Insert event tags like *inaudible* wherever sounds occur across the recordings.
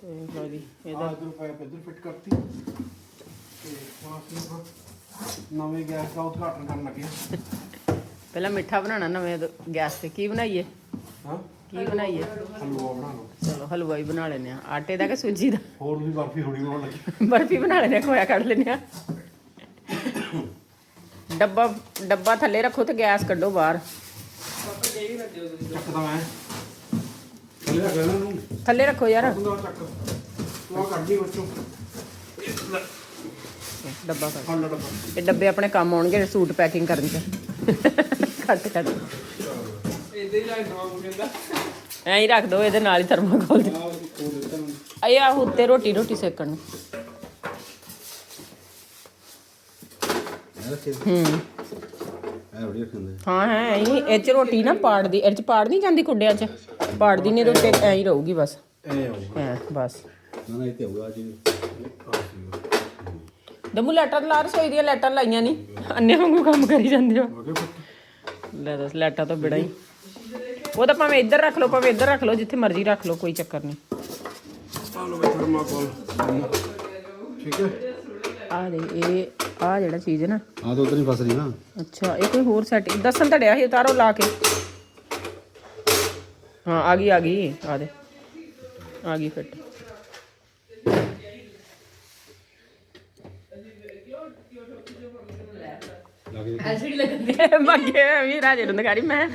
ਤੇ ਲਓ ਜੀ ਆ ਇਹਦਾ ਇਧਰ ਪਾਇਪ ਇਧਰ ਫਿੱਟ ਕਰਤੀ। ਤੇ ਹੁਣ ਅਸੀਂ ਹੁਣ ਨਵੇਂ ਗੈਸ ਦਾ ਉਦਘਾਟਨ ਕਰਨ ਲੱਗੇ ਹਾਂ। ਪਹਿਲਾਂ ਮਿੱਠਾ ਬਣਾਉਣਾ ਨਵੇਂ ਗੈਸ ਤੇ ਕੀ ਬਣਾਈਏ? ਹਾਂ? ਕੀ ਬਣਾਈਏ? ਹਲਵਾ ਬਣਾ ਲਓ। ਚਲੋ ਹਲਵਾ ਹੀ ਬਣਾ ਲੈਨੇ ਆ ਆਟੇ ਦਾ ਕਿ ਸੂਜੀ ਦਾ? ਹੋਰ ਵੀ ਬਰਫੀ ਥੋੜੀ ਬਣਾਉਣ ਲੱਗੇ ਬਰਫੀ ਬਣਾ ਲੈਨੇ ਆ ਖੋਇਆ ਕੱਢ ਲੈਨੇ ਆ ਡੱਬਾ ਡੱਬਾ ਥੱਲੇ ਰੱਖੋ ਤੇ ਗੈਸ ਕੱਢੋ ਬਾਹਰ। ਚੱਕਦਾ ਮੈਂ ਥੱਲੇ ਰੱਖ ਲੈਣਾ ਨੂੰ ਥੱਲੇ ਰੱਖੋ ਯਾਰ। ਚੱਕ। ਆ ਕੱਢੀ ਵਿੱਚੋਂ। ਡੱਬਾ ਫੜ ਲੈ ਡੱਬਾ। ਇਹ ਡੱਬੇ ਆਪਣੇ ਕੰਮ ਆਉਣਗੇ ਸੂਟ ਪੈਕਿੰਗ ਕਰਨ ਚ ਕੱਟ ਕੱਟ ਐਂ ਹੀ ਰੱਖ ਦੋ ਇਹਦੇ ਨਾਲ ਹੀ ਥਰਮਾਕੋਲ ਚ ਆ ਉਹ ਦਿੱਤਾ ਮੈਨੂੰ ਆਏ ਆ ਉੱਤੇ ਰੋਟੀ ਰੋਟੀ ਸੇਕਣ ਨੂੰ। ਇਹ ਰੱਖੇ। ਹੂੰ। ਇਹ ਬੜੀ ਰੱਖਦੇ ਹਾਂ ਹੈ ਐਂ ਹੀ। ਇਹ ਚ ਰੋਟੀ ਨਾ ਪਾੜਦੀ ਇਹ ਚ ਪਾੜ ਨਹੀਂ ਜਾਂਦੀ ਕੁੱਡਿਆਂ ਚ। ਪਾੜਦੀ ਨਹੀਂ ਰੋਟੀ ਐਂ ਹੀ ਰਹੂਗੀ ਬਸ। ਐ ਆਊਗਾ। ਐ ਬਸ। ਨਾ ਨਾ ਇਹ ਤੇ ਹੋਊਗਾ ਜੀ ਦਮੂ ਲੈਟਰ ਲਾ ਰਸੋਈ ਦੀਆਂ ਲੈਟਰ ਲਾਈਆਂ ਨਹੀਂ ਅੰਨੇ ਵਾਂਗੂ ਕੰਮ ਕਰੀ ਜਾਂਦੇ ਹੋ। ਲੈ ਦੱਸ ਲੈਟਾਂ ਤੋਂ ਬਿੜਾ ਹੀ। ਉਹ ਤਾਂ ਭਾਵੇਂ ਇੱਧਰ ਰੱਖ ਲਓ ਭਾਵੇਂ ਇੱਧਰ ਰੱਖ ਲਓ ਜਿੱਥੇ ਮਰਜ਼ੀ ਰੱਖ ਲਓ ਕੋਈ ਚੱਕਰ ਨਹੀਂ। ਆ ਲੋ ਬਈ ਥਰਮਾਕੋਲ ਠੀਕ ਹੈ। ਆ ਦੇ ਇਹ ਆ ਜਿਹੜਾ ਚੀਜ਼ ਹੈ ਨਾ। ਆ ਤਾਂ ਉਧਰ ਹੀ ਫਸ ਰਹੀ ਨਾ। ਅੱਛਾ ਇਹ ਕੋਈ ਹੋਰ ਸੈਟਿੰਗ ਦੱਸਣ ਤਾਂ ਡਿਆ ਸੀ ਉਤਾਰੋ ਲਾ ਕੇ। ਹਾਂ ਆ ਗਈ ਆ ਗਈ ਆ ਦੇ। ਆ ਗਈ ਫਿੱਟ। ਐਲਸੀਡੀ ਲੱਗੀ ਮੰਗੇ ਵੀ ਰਾਜੇ ਨੂੰ ਦਿਖਾਰੀ ਮੈਂ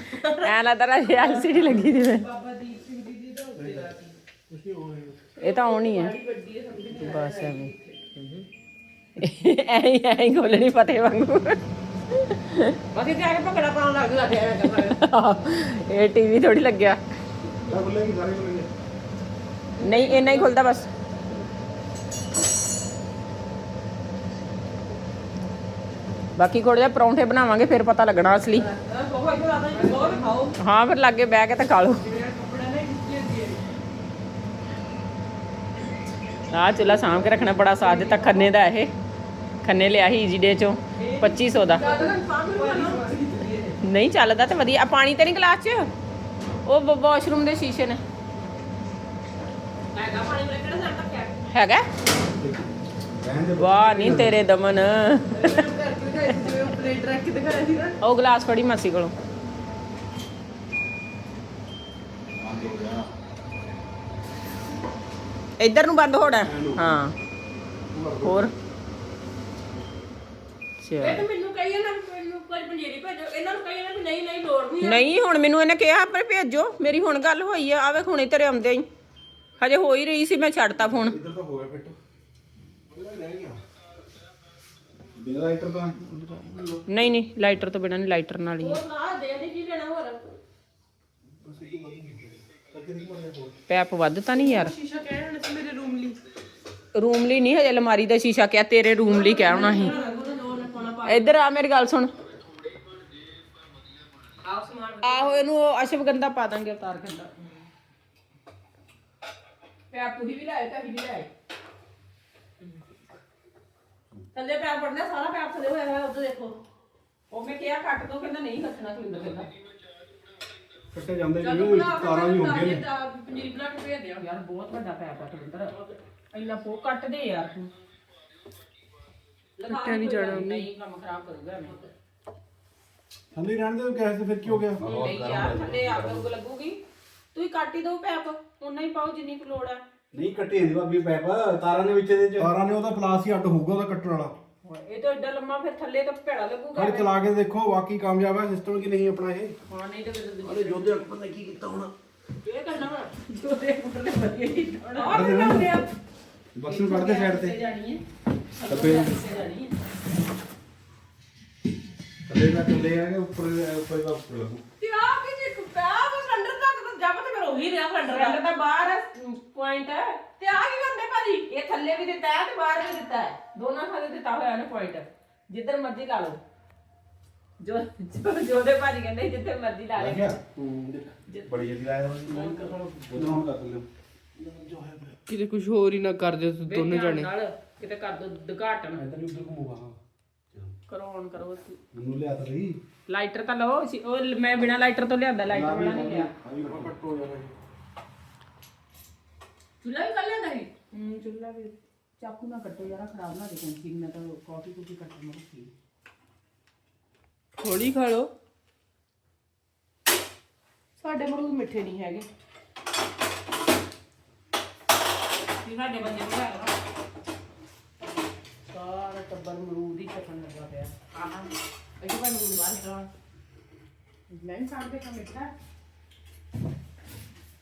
ਐ ਲੱਗਦਾ ਰਾਜੇ ਐਲਸੀਡੀ ਲੱਗੀ ਦੀ ਮੈਂ ਇਹ ਤਾਂ ਆਉਣੀ ਹੈ। ਬਸ ਐਵੇਂ। ਐਂ ਹੀ ਐਂ ਹੀ ਖੋਲਣੀ ਫਤਿਹ ਵਾਂਗੂ। ਬਾਕੀ ਤੇ ਆ ਕੇ ਭੰਗੜਾ ਪਾਉਣ ਲੱਗ ਗਿਆ ਇਹ ਟੀਵੀ ਥੋੜੀ ਲੱਗਿਆ। ਸਾਰੇ ਨਹੀਂ ਇੰਨਾ ਹੀ ਖੁੱਲਦਾ ਬਸ। ਬਾਕੀ ਥੋੜੇ ਜਿਹਾ ਪਰੌਂਠੇ ਬਣਾਵਾਂਗੇ ਫਿਰ ਪਤਾ ਲੱਗਣਾ ਅਸਲੀ। ਹਾਂ ਫਿਰ ਲਾਗੇ ਬਹਿ ਕੇ ਤਾਂ ਖਾ ਲਓ। ਆਹ ਚੁੱਲਾ ਸਾਂਭ ਕੇ ਰੱਖਣਾ ਬੜਾ ਸਾਥ ਦਿੱਤਾ ਖੰਨੇ ਦਾ ਇਹ। ਖੰਨੇ ਲਿਆ ਸੀ ਈਜੀ ਡੇ ਚੋਂ 2500 ਦਾ। ਨਹੀਂ ਚੱਲਦਾ ਤੇ ਵਧੀਆ। ਆ ਪਾਣੀ ਤੇ ਨਹੀਂ ਗਲਾਸ 'ਚ? ਉਹ ਵਾਸ਼ਰੂਮ ਦੇ ਸ਼ੀਸ਼ੇ ਨੇ। ਹੈਗਾ ਪਾਣੀ ਮੇਰੇ ਕਿਹੜਾ ਸੈੱਟ ਰੱਖਿਆ ਹੈਗਾ? ਵਾਹ ਨਹੀਂ ਤੇਰੇ ਦਮਨ। ਉਹ ਗਲਾਸ ਫੜੀ ਮਾਸੀ ਕੋਲੋਂ। ਇੱਧਰ ਨੂੰ ਬੰਦ ਹੋਣਾ। ਹਾਂ। ਹੋਰ। ਚਲ ਮੈਨੂੰ ਕਹੀ ਨਾ ਕੋਈ ਪੰਜੀਰੀ ਭੇਜੋ। ਇਹਨਾਂ ਨੂੰ ਕਹੀ ਨਾ ਵੀ ਨਹੀਂ ਨਹੀਂ ਲੋੜ ਨਹੀਂ ਨਹੀਂ ਹੁਣ ਮੈਨੂੰ ਇਹਨੇ ਕਿਹਾ ਪਰ ਭੇਜੋ। ਮੇਰੀ ਹੁਣ ਗੱਲ ਹੋਈ ਆ। ਆਵੇ ਹੁਣੇ ਤੇਰੇ ਆਉਂਦੇ ਹੀ। ਹਜੇ ਹੋ ਹੀ ਰਹੀ ਸੀ ਮੈਂ ਛੱਡਤਾ ਫੋਨ ਇੱਧਰ ਤਾਂ ਹੋ ਗਿਆ ਫਿੱਟ। ਉਹਦਾ ਰਹਿ ਗਿਆ ਬਿਨਾਂ ਲਾਈਟਰ ਤਾਂ ਨਹੀਂ ਨਹੀਂ ਲਾਈਟਰ ਤੋਂ ਬਿਨਾਂ ਨਹੀਂ ਲਾਈਟਰ ਨਾਲ ਹੀ ਆ। ਉਹ ਨਾ ਦੇ ਦੇ ਕੀ ਲੈਣਾ ਹੋਰ? ਪੈਪ ਵੱਧ ਤਾਂ ਨਹੀਂ ਯਾਰ। ਸ਼ੀਸ਼ਾ ਕਹਿ ਰਹੇ ਸੀ ਮੇਰੇ ਰੂਮ ਲਈ। ਰੂਮ ਲਈ ਨਹੀਂ ਹਜੇ ਅਲਮਾਰੀ ਦਾ ਸ਼ੀਸ਼ਾ ਕਿਹਾ ਤੇਰੇ ਰੂਮ ਲਈ ਕਹਿਣਾ ਸੀ। ਇੱਧਰ ਆ ਮੇਰੀ ਗੱਲ ਸੁਣ। ਆਹੋ ਇਹਨੂੰ ਉਹ ਅਸ਼ਵਗੰਧਾ ਪਾ ਦਾਂਗੇ ਉਤਾਰ ਕੇ ਅੰਦਰ। ਪੈਪ ਤੁਸੀਂ ਵੀ ਲਾਏ ਤਾਂ ਅਸੀਂ ਵੀ ਲਾਏ। ਥੱਲੇ ਪੈਪ ਪੜਨਾ ਸਾਰਾ ਪੈਪ ਥੱਲੇ ਹੋਇਆ ਹੋਇਆ ਉਧਰ ਦੇਖੋ। ਉਹ ਮੈਂ ਕਿਹਾ ਕੱਟ ਦੋ ਕਹਿੰਦਾ ਨਹੀਂ ਕੱਟਣਾ ਕਿੰਦਾ ਕਹਿੰਦਾ ਕੱਟੇ ਜਾਂਦੇ ਜਿਵੇਂ ਤਾਰਾਂ ਹੀ ਹੁੰਦੀਆਂ ਨੇ। ਪੰਜੀਰੀ ਬਣਾ ਕੇ ਭੇਜ ਦਿਓ ਯਾਰ ਬਹੁਤ ਵੱਡਾ ਪੈਪ ਆ ਤਵਿੰਦਰ ਇੰਨਾ ਪੋ ਕੱਟ ਦੇ ਯਾਰ ਤੂੰ। ਕੱਟਿਆ ਨਹੀਂ ਜਾਣਾ ਨਹੀਂ ਕੰਮ ਖਰਾਬ ਕਰੂਗਾ ਐਵੇਂ। ਥੱਲੇ ਹੀ ਰਹਿਣ ਦੇ ਗੈਸ ਤੇ ਫਿਰ ਕੀ ਹੋ ਗਿਆ? ਨਹੀਂ ਯਾਰ ਥੱਲੇ ਅੱਗ ਉੱਗ ਲੱਗੂਗੀ। ਤੁਸੀਂ ਕੱਟ ਹੀ ਦੋ ਪੈਪ ਉਨਾ ਹੀ ਪਾਓ ਜਿੰਨੀ ਕੁ ਲੋੜ ਆ। ਨਹੀਂ ਕੱਟੀ ਜਾਂਦੀ ਭਾਬੀ ਪੈਪ ਤਾਰਾਂ ਦੇ ਵਿੱਚ ਇਹਦੇ ਚ। ਤਾਰਾਂ ਨੇ ਉਹਦਾ ਪਲਾਸ ਹੀ ਅੱਡ ਹੋਊਗਾ ਉਹਦਾ ਕੱਟਣ ਵਾਲਾ। ਇਹ ਤਾਂ ਏਡਾ ਲੰਮਾ ਫਿਰ ਥੱਲੇ ਤਾਂ ਭੇੜਾ ਲੱਗੂਗਾ ਖਾਲੀ ਚਲਾ ਕੇ ਦੇਖੋ ਵਾਕਈ ਕਾਮਯਾਬ ਹੈ ਸਿਸਟਮ ਕਿ ਨਹੀਂ ਆਪਣਾ ਇਹ। ਹਾਂ ਨਹੀਂ ਤੇ ਫਿਰ ਅਰੇ ਜੋਧੇ ਪਤਾ ਨਹੀਂ ਕੀ ਕੀਤਾ ਹੁਣ? ਇਹ ਕਰਨਾ ਵਾ। ਜੋ ਦੇ ਉੱਪਰ ਤੇ ਵਧੀਆ ਹੀ ਹੋਣਾ ਆਹ ਵੀ ਬਣਾਉਂਦੇ ਆ ਬਸ ਨੂੰ ਕੱਢ ਦੇ ਸਾਈਡ ਤੇ। ਜਾਣੀ ਹੈ। ਅੱਬੇ ਜਾਣੀ ਹੈ। ਥੱਲੇ ਦਾ ਥੱਲੇ ਆ ਕੇ ਉੱਪਰ ਉੱਪਰ ਦਾ ਉੱਪਰ ਲੱਗੂ। ਤੇ ਆ ਕੀ ਜੀ ਪਿਆ ਉਹ ਸਿਲੰਡਰ ਤੱਕ ਤਾਂ ਜੱਬ ਤੇ ਫਿਰ ਹੋ ਹੀ ਰਿਹਾ ਸਿਲੰਡਰ ਸਿਲੰਡਰ ਤਾਂ ਬਾਹਰ ਪੁਆਇੰਟ ਹੈ ਤੇ ਆ ਕੀ ਕਰਦੇ ਭਾਜੀ? ਇਹ ਥੱਲੇ ਵੀ ਦਿੱਤਾ ਹੈ ਤੇ ਬਾਹਰ ਵੀ ਦਿੱਤਾ ਹੈ। ਦੋਨਾਂ ਥਾਂ ਤੇ ਦਿੱਤਾ ਹੋਇਆ ਨੇ ਪੁਆਇੰਟ। ਜਿੱਧਰ ਮਰਜ਼ੀ ਲਾ ਲਓ। ਜੋ ਜੋ ਜੋਦੇ ਭਾਜੀ ਕਹਿੰਦੇ ਜਿੱਥੇ ਮਰਜ਼ੀ ਲਾ ਲੈ ਲੱਗਿਆ ਹੂੰ ਦੇਖ ਬੜੀ ਜਲਦੀ ਆਇਆ ਉਹਨੂੰ ਹੁਣ ਕਰ ਲਿਓ ਕਿਤੇ ਕੁਝ ਹੋਰ ਹੀ ਨਾ ਕਰ ਦਿਓ ਤੁਸੀਂ ਦੋਨੇ ਜਾਣੇ। ਨਾਲ ਕਿਤੇ ਕਰ ਦੋ ਦਘਾਟਨ ਇਧਰ ਹੀ ਉਧਰ ਘੁੰਮੂਗਾ ਹਾਂ। ਕਰੋ on ਕਰੋ ਮੈਨੂੰ ਲਿਆ ਤਾਂ ਸਹੀ। ਲਾਈਟਰ ਤਾਂ ਲਓ ਸੀ- ਉਹ ਮੈਂ ਬਿਨਾ ਲਾਈਟਰ ਤੋਂ ਲਿਆਂਦਾ ਲਾਈਟਰ ਵਾਲਾ ਨਹੀਂ ਲਿਆ। ਹਾਂ ਕੱਟ ਹੋ। ਜਾਣਾ ਚੁੱਲ੍ਹਾ ਵੀ ਕਰ ਲੈਂਦਾ ਸੀ? ਹੂੰ ਚੁੱਲ੍ਹਾ ਵੀ। ਚਾਕੂ ਨਾ ਕੱਟੋ ਯਾਰਾ ਖਰਾਬ ਨਾ ਦੇ ਕੰਚੀ ਮੈਂ ਤਾਂ ਕਾਫੀ ਕੁਫੀ ਕੱਟਣ ਨੂੰ ਰੱਖੀ। ਥੋੜੀ ਖਾ ਲਓ। ਸਾਡੇ ਮਰੂਦ ਮਿੱਠੇ ਨਹੀਂ ਹੈਗੇ। ਵੀ ਸਾਡੇ ਬੰਦੇ ਨੂੰ ਲੈ ਲਓ ਸਾਰਾ ਟੱਬਰ ਮਰੂਦ ਹੀ ਚੱਕਣ ਲੱਗਾ ਪਿਆ। ਆਹਾਂ ਅਜੇ ਭਾਈ ਮਰੂਦ ਬਾਹਰ ਨਿਕਲਣ ਮੈਂ ਵੀ ਖਾਣ ਦੇ ਕਾ ਮਿੱਠਾ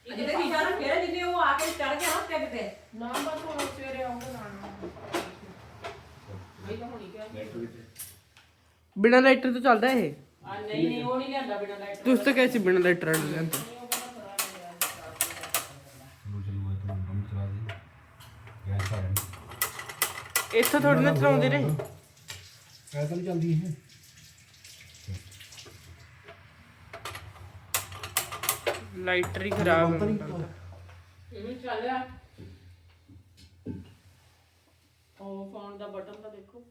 ਅਜੇ ਤੇ ਵਿਚਾਰਾ ਫੇਰ ਜਿੰਨੇ ਉਹ ਆ ਕੇ ਚੜ ਗਿਆ ਨਾ ਟਿਕ ਤੇ ਨਾ ਬਸ ਹੁਣ ਸਵੇਰੇ ਆਉਂਗਾ ਨਾ ਮੈਂ ਤਾਂ ਹੁਣੀ ਕਿਹਾ ਬਿਨਾਂ ਲਾਈਟਰ ਤੋਂ ਚੱਲਦਾ ਇਹ? ਆ ਨਹੀਂ ਨਹੀਂ ਉਹ ਨਹੀਂ ਲਿਆਂਦਾ ਬਿਨਾਂ ਲਾਈਟ ਤੁਸੀਂ ਤਾਂ ਕੈਸੀ ਬਿਨਾਂ ਲਾਈਟਰ ਵਾਲਾ ਲੈਂਦੇ ਇੱਥੋਂ ਥੋੜੀ ਨਾ ਚਲਾਉਂਦੇ ਨੇ। ਨਹੀਂ ਚੱਲਦੀ ਇਹ। ਲਾਈਟਰ ਹੀ ਖਰਾਬ ਹੈ ਇਹ ਚੱਲਿਆ। ਉਹ ਫੋਨ ਦਾ ਬਟਨ ਤਾਂ ਦੇਖੋ।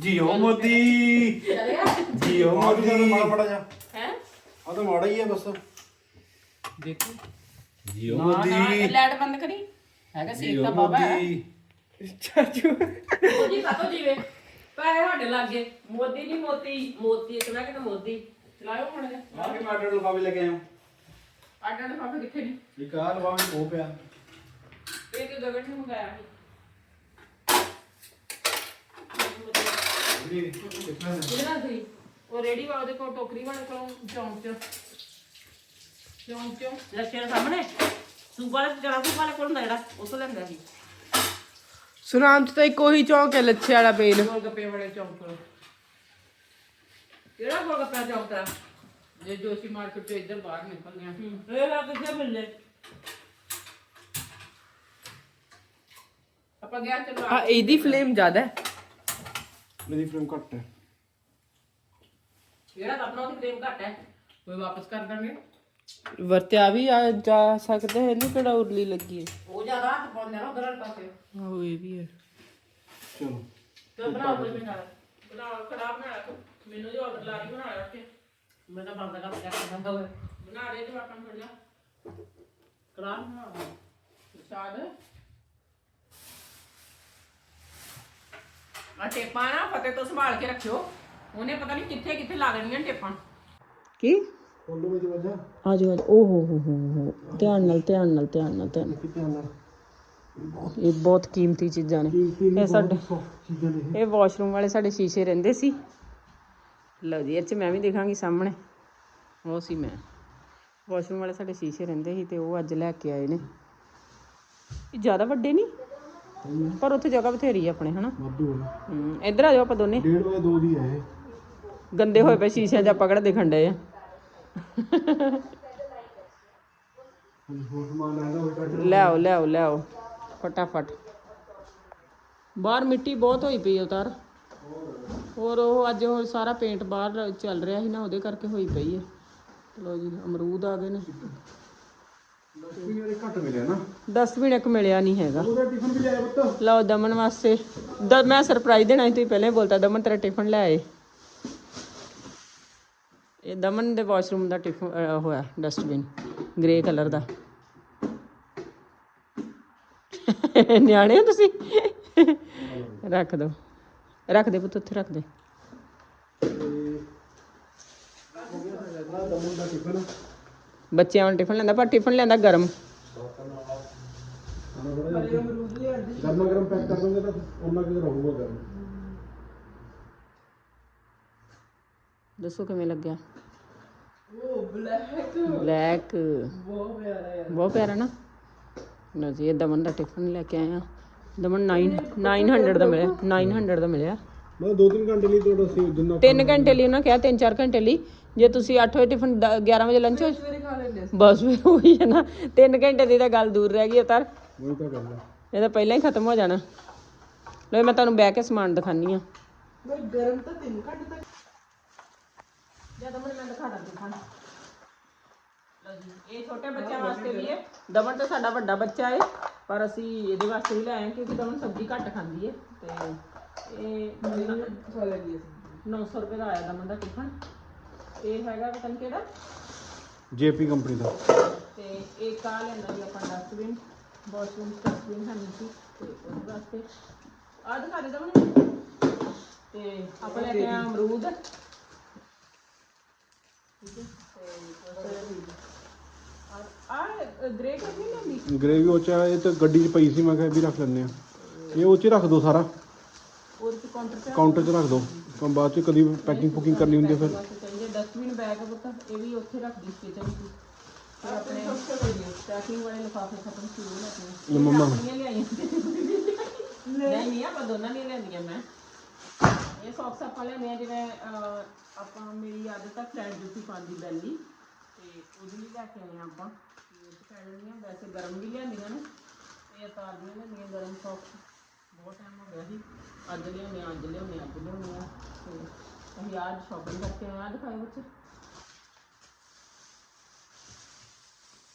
ਜੀਓ ਮੋਦੀ। ਚੱਲਿਆ। ਜੀਓ ਮੋਦੀ। ਮਾੜਾ ਮਾੜਾ ਜਾ ਹੈ? ਆ ਤਾਂ ਮਾੜਾ ਹੀ ਹੈ ਬਸ। ਦੇਖੋ। ਜੀਓ ਨਾ ਨਾ ਮੋਦੀ ਲਾਈਟ ਬੰਦ ਕਰੀ। ਹੈਗਾ ਸੇਕ ਜੀਓ ਤਾਂ ਬਾਬਾ ਹੈ। ਮੋਦੀ ਚਾਚੂ। ਮੋਦੀ ਕਾਤੋਂ ਜੀਵੇ? ਪੈਸੇ ਸਾਡੇ ਲੱਗੇ। ਮੋਦੀ ਨਹੀਂ ਮੋਤੀ ਮੋਤੀ ਇੱਕ ਨਾ ਕਿਤੇ ਮੋਦੀ। ਚਲਾਇਓ ਹੁਣ। ਆ ਕੇ ਮਾਡਲ ਲਫਾਵੇ ਲੈ ਕੇ ਆਇਆ ਆਟਾ ਦੇ ਪਾਪੇ ਕਿੱਥੇ ਨਹੀਂ ਇੱਕ ਆ ਲਫਾਵੇ ਉਹ ਪਿਆ। ਇਹ ਤੇ ਗਗਨ ਨੇ ਮੰਗਾਇਆ ਸੀ। ਇਹ ਕਿੱਥੇ ਕਿਹਦੇ ਨਾਲ ਸੀ ਉਹ ਰੇੜੀ ਵਾਲੇ ਦੇ ਕੋਲ ਟੋਕਰੀ ਵਾਲੇ ਕੋਲ ਚੌਂਕ ਚ। ਚੌਂਕ ਚ ਲੱਛੇ ਦੇ ਸਾਹਮਣੇ ਸੂਪ ਵਾਲੇ ਜਰਾ ਸੂਪ ਵਾਲੇ ਕੋਲ ਹੁੰਦਾ ਜਿਹੜਾ ਉਹ ਤੋਂ ਲੈਂਦਾ ਸੀ। ਸੁਨਾਮ ਚ ਤਾਂ ਇੱਕ ਉਹੀ ਚੌਂਕ ਹੈ ਲੱਛੇ ਵਾਲਾ ਪੇਨ ਗੋਲ ਗੱਪੇ ਵਾਲੇ ਚੌਂਕ ਕੋਲ। ਕਿਹੜਾ ਕੋਲ ਕੱਪੜਾ ਚੌਂਕਦਾ ਜੇ ਜੋਸ਼ੀ ਮਾਰਕੀਟ ਤੋਂ ਇੱਧਰ ਬਾਹਰ ਨਿਕਲ ਗਿਆ ਇਹ ਆ ਕਿੱਥੇ ਮਿਲਨੇ ਆਪਾਂ ਗਿਆ ਚਲੋ ਆ ਇਹਦੀ ਫਲੇਮ ਜ਼ਿਆਦਾ ਹੈ। ਮੇਰੀ ਫਰੇਮ ਘੱਟ ਹੈ। ਜਿਹੜਾ ਆਪਣਾ ਉਹਦੀ ਫਰੇਮ ਘੱਟ ਹੈ ਕੋਈ ਵਾਪਸ ਕਰ ਦਾਂਗੇ। ਵਰਤਿਆ ਵੀ ਆ ਜਾ ਸਕਦਾ ਹੈ ਇਹਨੂੰ ਕਿਹੜਾ ਉਰਲੀ ਲੱਗੀ ਹੈ ਉਹ ਜ਼ਿਆਦਾ ਹੱਥ ਪਾਉਂਦੇ ਨਾ ਉਧਰ ਪਾਸੇ। ਆਹੋ ਇਹ ਵੀ ਹੈ ਚਲੋ। ਤੇ ਬਣਾਓ ਕੋਈ ਵੀ ਨਾਲ। ਬਣਾਓ ਕੜਾ ਬਣਾ ਲਓ ਮੈਨੂੰ ਜੋ ਆਰਡਰ ਲਾ ਬਣਾ ਕੇ ਮੈਂ ਤਾਂ ਬੰਦ ਕਰ ਕਰਦਾ ਹੋਵੇ ਬਣਾ ਦੇ ਜਵਾਕਾਂ ਨੂੰ ਥੋੜਾ ਕੜਾ ਬਣਾ ਸ਼ਾਦ ਆ ਟੇਪਾਂ ਨਾ ਤੋਂ ਸੰਭਾਲ ਕੇ ਰੱਖਿਓ। ਉਹਨੇ ਪਤਾ ਨਹੀਂ ਕਿੱਥੇ ਕਿੱਥੇ ਲਾ ਦੇਣੀਆਂ ਟੇਪਾਂ। ਕੀ? ਆਜੋ ਆਜੋ। ਓ ਹੋ ਹੋ ਹੋ ਹੋ। ਧਿਆਨ ਨਾਲ ਧਿਆਨ ਨਾਲ ਧਿਆਨ ਨਾਲ ਧਿਆਨ ਨਾਲ। ਇਹ ਬਹੁਤ ਕੀਮਤੀ ਚੀਜ਼ਾਂ ਨੇ। ਇਹ ਸਾਡੇ ਇਹ। ਵਾਸ਼ਰੂਮ ਵਾਲੇ ਸਾਡੇ ਸ਼ੀਸ਼ੇ ਰਹਿੰਦੇ ਸੀ। ਲਓ ਜੀ ਇਹ ਚ ਮੈਂ ਵੀ ਦੇਖਾਂਗੀ ਸਾਹਮਣੇ। ਉਹ ਸੀ ਮੈਂ। ਵਾਸ਼ਰੂਮ ਵਾਲੇ ਸਾਡੇ ਸ਼ੀਸ਼ੇ ਰਹਿੰਦੇ ਸੀ ਤੇ ਉਹ ਅੱਜ ਲੈ ਕੇ ਆਏ ਨੇ। ਇਹ ਜ਼ਿਆਦਾ ਵੱਡੇ ਨਹੀਂ ਪਰ ਉੱਥੇ ਜਗ੍ਹਾ ਬਥੇਰੀ ਆ ਆਪਣੇ ਹਨਾ? ਹੈ ਹਮ, ਇੱਧਰ ਆ ਜਾਓ ਆਪਾਂ ਦੋਨੇ। ਗੰਦੇ ਹੋਏ ਪਏ ਸ਼ੀਸ਼ਿਆਂ 'ਚ ਆਪਾਂ ਕਿਹੜਾ ਦਿਖਣ ਡਏ ਆ? ਹੁਣ ਹੋਰ ਸਮਾਨ ਫਟਾਫਟ। ਬਾਹਰ ਮਿੱਟੀ ਬਹੁਤ ਹੋਈ ਪਈ ਉਤਾਰ। ਹੋਰ ਉਹ ਅੱਜ ਉਹ ਸਾਰਾ ਪੇਂਟ ਬਾਹਰ ਚੱਲ ਰਿਹਾ ਸੀ ਨਾ, ਉਹਦੇ ਕਰਕੇ ਹੋਈ ਪਈ ਹੈ ਲੋ ਜੀ, ਅਮਰੂਦ ਆ ਗਏ ਨੇ। ਮਿਲਿਆ ਨਾ ਡਸਟਬਿਨ ਇੱਕ ਮਿਲਿਆ ਨਹੀਂ ਹੈਗਾ। ਲਓ ਦਮਨ ਵਾਸਤੇ। ਮੈਂ ਸਰਪ੍ਰਾਈਜ਼ ਦੇਣਾ ਸੀ ਤੁਸੀਂ ਪਹਿਲਾਂ ਹੀ ਬੋਲਤਾ, ਦਮਨ ਤੇਰਾ ਟਿਫਨ ਲੈ ਆਏ। ਇਹ ਦਮਨ ਦੇ ਵਾਸ਼ਰੂਮ ਦਾ ਟਿਫਨ ਹੋਇਆ ਡਸਟਬਿਨ ਗ੍ਰੇ ਕਲਰ ਦਾ। ਨਿਆਣੇ ਹੋ ਤੁਸੀਂ? ਰੱਖ ਦੋ। ਰੱਖ ਦੇ ਪੁੱਤ, ਉੱਥੇ ਰੱਖ ਦੇ। ਬੱਚਿਆਂ ਨੂੰ ਟਿਫਨ ਲੈਂਦਾ, ਪਰ ਟਿਫਨ ਲੈਂਦਾ ਗਰਮ। ਗਰਮਾ ਗਰਮ ਪੈਕ ਕਰ ਦੋਗੇ ਤਾਂ ਉਹਨਾਂ ਕਿ ਰਹੂਗਾ ਗਰਮ। ਦੱਸੋ ਕਿਵੇਂ ਲੱਗਿਆ? ਉਹ ਬਲੈਕ ਬਲੈਕ ਬਹੁਤ ਪਿਆਰਾ ਹੈ ਬਹੁਤ ਪਿਆਰਾ ਨਾ। ਨਾ ਜੀ ਇਹ ਦਮਨ ਦਾ ਟਿਫਨ ਲੈ ਕੇ ਆਏ ਆ। ਦਮਨ 9 900 ਦਾ ਮਿਲਿਆ। 900 ਦਾ ਮਿਲਿਆ। ਮੈਂ ਦੋ ਤਿੰਨ ਘੰਟੇ ਲਈ ਤੁਹਾਡਾ ਸੀ ਜਿੰਨਾ 3 ਘੰਟੇ ਲਈ ਉਹਨਾਂ ਕਿਹਾ 3-4 ਘੰਟੇ ਲਈ। ਜੇ ਤੁਸੀਂ 8 ਵਜੇ ਟਿਫਨ 11 ਵਜੇ ਲੰਚ ਹੋ ਬਸ ਫਿਰ ਉਹੀ ਹੈ ਨਾ। 3 ਘੰਟੇ ਦੀ ਤਾਂ ਗੱਲ ਦੂਰ ਰਹਿ ਗਈ ਉਤਾਰ ਉਹੀ ਤਾਂ ਗੱਲ ਹੈ ਇਹ ਤਾਂ ਪਹਿਲਾਂ ਹੀ ਖਤਮ ਹੋ ਜਾਣਾ। ਲੋ ਮੈਂ ਤੁਹਾਨੂੰ ਬਹਿ ਕੇ ਸਮਾਨ ਦਿਖਾਨੀ ਆ ਇਹ ਛੋਟੇ ਬੱਚਿਆਂ ਵਾਸਤੇ ਵੀ ਹੈ। ਦਮਨ ਤਾਂ ਸਾਡਾ ਵੱਡਾ ਬੱਚਾ ਹੈ ਪਰ ਅਸੀਂ ਇਹਦੇ ਵਾਸਤੇ ਵੀ ਲੈ ਆਏ ਕਿਉਂਕਿ ਦਮਨ ਸਬਜ਼ੀ ਘੱਟ ਖਾਂਦੀ ਹੈ ਤੇ ਇਹ ਮੈਨੂੰ 900 ਰੁਪਏ ਦਾ ਆਇਆ ਦਮਨ ਦਾ ਟਿਫਨ। ਇਹ ਹੈਗਾ ਪਤਾ ਨੀ ਕਿਹੜਾ? ਜੇਪੀ ਕੰਪਨੀ ਦਾ। ਤੇ ਇੱਕ ਆ ਲੈਂਦਾ ਜੀ ਆਪਾਂ ਡਸਟਬਿਨ ਵਾਸ਼ਰੂਮ ਡਸਟਬਿਨ ਹੈ ਨਹੀਂ ਸੀ ਤੇ ਉਹਦੇ ਵਾਸਤੇ। ਆ ਦਿਖਾ ਦੇ ਦਮਨ। ਤੇ ਆਪਾਂ ਲੈ ਕੇ ਆਏ ਅਮਰੂਦ। ਠੀਕ ਹੈ ਤੇ ਆ ਗ੍ਰੇ ਕਰਨੀ ਲੈਂਦੀ ਗ੍ਰੇਵੀ ਉਹ ਚ ਇਹ ਤਾਂ ਗੱਡੀ 'ਚ ਪਈ ਸੀ ਮੈਂ ਕਿਹਾ ਇਹ ਵੀ ਰੱਖ ਲੈਂਦੇ ਆ। ਇਹ ਉਹ 'ਚ ਹੀ ਰੱਖ ਦੋ ਸਾਰਾ। ਹੋਰ ਕੀ ਕਾਊਂਟਰ ਤੇ ਕਾਊਂਟਰ 'ਚ ਰੱਖ ਦੋ। ਕੰਮ ਬਾਅਦ 'ਚ ਕਦੀ ਪੈਕਿੰਗ ਪੁਕਿੰਗ ਕਰਨੀ ਹੁੰਦੀ ਹੈ ਫਿਰ। ਚਾਹੀਦੇ ਡਸਟਬਿਨ ਬੈਗ ਪੁੱਤ ਇਹ ਵੀ ਉੱਥੇ ਰੱਖ ਦੀ ਕਿਚਨ ਚ ਤੇ ਆਪਣੇ ਪੈਕਿੰਗ ਵਾਲੇ ਲਿਫਾਫੇ ਖਤਮ ਸੀ ਲੈ ਲੈ ਮੰਮਾ। ਆਪਣੀਆਂ ਲਿਆਈਆਂ। ਨਹੀਂ ਨਹੀਂ ਆਪਾਂ ਦੋਨਾਂ ਨੇ ਮੈਂ। ਇਹ ਸੌਕਸ ਆਪਾਂ ਲਿਆਂਦੀਆਂ ਜਿਵੇਂ ਆਪਾਂ ਮੇਰੀ ਆਦਤ ਆ ਫਲੈਟ ਜੁੱਤੀ ਪਾਉਣ ਦੀ ਬੈਲੀ। ਤੇ ਉਹਦੇ ਲਈ ਲੈ ਕੇ ਆਏ ਹਾਂ ਆਪਾਂ। ਤੇ ਉਹ 'ਚ ਪੈ ਜਾਂਦੀਆਂ ਵੈਸੇ ਗਰਮ ਵੀ ਲਿਆਂਦੀਆਂ ਨੇ। ਇਹ ਤਾਰ ਦੀਆਂ ਲਿਆਂਦੀਆਂ ਗਰਮ ਸੌਕਸ। ਬਹੁਤ ਟਾਈਮ ਹੋ ਗਿਆ ਸੀ। ਅੱਜ ਲਿਆਉਂਦੇ ਹਾਂ, ਅੱਜ ਲਿਆਉਂਦੇ ਹਾਂ, ਅੱਜ ਲਿਆਉਂਦੇ ਆ। ਤੇ ਅਸੀਂ ਅੱਜ ਸ਼ਾਪਿੰਗ ਕਰਕੇ ਆਏ ਆ ਦਿਖਾਓ ਬੱਚੇ।